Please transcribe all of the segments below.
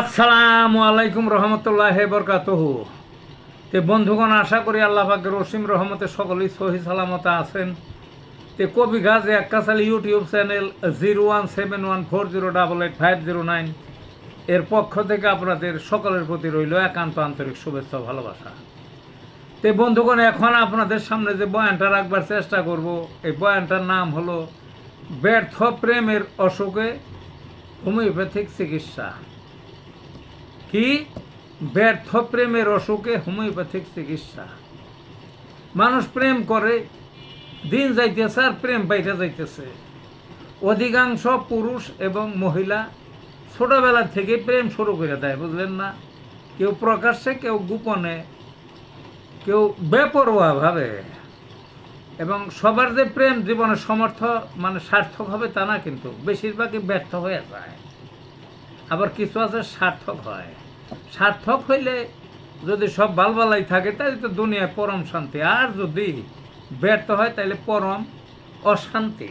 আসসালামু আলাইকুম রহমতুল্লাহ বরকাতহু তে বন্ধুগণ, আশা করি আল্লাহ পাকের রসিম রহমতে সকলেই সহি সালামত আছেন। তে কবি গাছ একাশাল YouTube channel zero one seven one four zero double eight five zero nine এর পক্ষ থেকে আপনাদের সকলের প্রতি রইল একান্ত আন্তরিক শুভেচ্ছা ভালোবাসা। তে বন্ধুগণ, এখন আপনাদের সামনে যে বয়ানটা রাখবার চেষ্টা করব, এই বয়ানটার নাম হলো, ব্যর্থ প্রেমের অসুখে হোমিওপ্যাথিক চিকিৎসা। কি ব্যর্থ প্রেমের অসুখে হোমিওপ্যাথিক চিকিৎসা মানুষ প্রেম করে দিন যাইতেছে আর প্রেম বাইরে যাইতেছে অধিকাংশ পুরুষ এবং মহিলা ছোটবেলা থেকে প্রেম শুরু করে দেয় বুঝলেন না কেউ প্রকাশ্যে কেউ গোপনে কেউ বেপরোয়াভাবে এবং সবার যে প্রেম জীবনে সমর্থ মানে সার্থক হবে তা না কিন্তু বেশিরভাগই ব্যর্থ হয়ে যায় আবার কিছু আছে সার্থক হয়। সার্থক হইলে যদি সব ভালো বালবালাই থাকে তাহলে তো দুনিয়ায় পরম শান্তি। আর যদি ব্যর্থ হয় তাহলে পরম অশান্তি।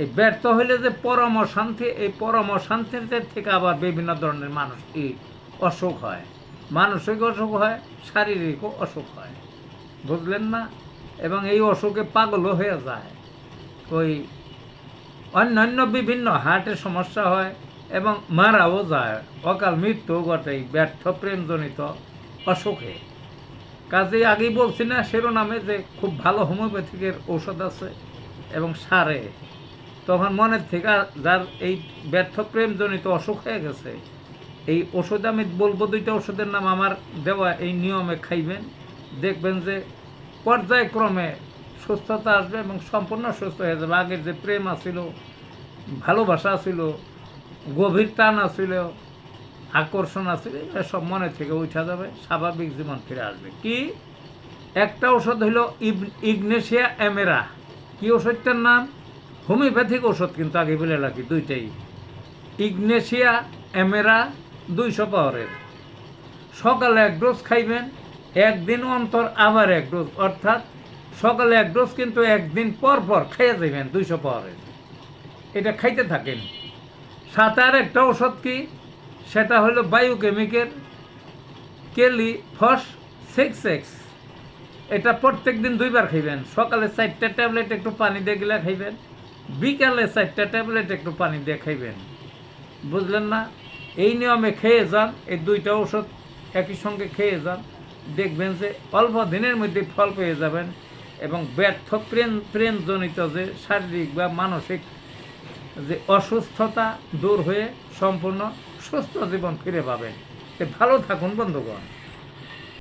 এই ব্যর্থ হইলে যে পরম অশান্তি, এই পরম অশান্তির থেকে আবার বিভিন্ন ধরনের মানুষ এই অসুখ হয়। মানসিক অসুখ হয়, শারীরিক অসুখ হয়। বুঝলেন না? এবং এই অসুখে পাগলও হয়ে যায়। ওই অন্যান্য বিভিন্ন হার্টের সমস্যা হয় এবং মারাও যায় অকাল মৃত্যু ঘটে ব্যর্থ, প্রেমজনিত, অসুখে। কাজেই আগেই বলছি না, শিরোনামে যে খুব ভালো হোমিওপ্যাথিকের ঔষধ আছে এবং সারে। তখন মনের থেকে যার এই ব্যর্থ, প্রেমজনিত অসুখ হয়ে গেছে, এই ওষুধ আমি বলব দুইটা ওষুধের নাম আমার দেওয়া এই নিয়মে খাইবেন। দেখবেন যে পর্যায়ক্রমে সুস্থতা আসবে এবং সম্পূর্ণ সুস্থ হয়ে যাবে। আগের যে প্রেম আছিল, ভালোবাসা ছিল গভীর টান আছিল আকর্ষণ আছিল সব মনে থেকে উঠা যাবে, স্বাভাবিক জীবন ফিরে আসবে। কি? একটা ওষুধ হইল ইগনেশিয়া এমেরা কি ওষুধটার নাম? হোমিওপ্যাথিক ওষুধ কিন্তু আগে বলে রাখি, দুইটাই। ইগনেশিয়া এমেরা দুইশো পাওয়ারের। সকালে এক ডোজ খাইবেন, একদিন অন্তর আবার এক ডোজ, অর্থাৎ সকালে এক ডোজ কিন্তু একদিন পর পর খাইয়া যাবেন দুইশো পাওয়ারের। এটা খাইতে থাকেন। সাথে আর একটা ওষুধ কি? সেটা হলো বায়োকেমিকের কেলি ফস সিক্স এক্স এটা প্রত্যেক দিন দুইবার খাইবেন। সকালে চারটা ট্যাবলেট একটু পানি দিয়ে গেলে খাইবেন। বিকালে চারটা ট্যাবলেট একটু পানি দিয়ে খাইবেন। বুঝলেন না? এই নিয়মে খেয়ে যান, এই দুইটা ওষুধ একই সঙ্গে খেয়ে যান। দেখবেন যে অল্প দিনের মধ্যে ফল পেয়ে যাবেন এবং ব্যর্থ প্রেম প্রেমজনিত যে শারীরিক বা মানসিক যে অসুস্থতা দূর হয়ে সম্পূর্ণ সুস্থ জীবন ফিরে পাবেন ভালো থাকুন বন্ধুগণ।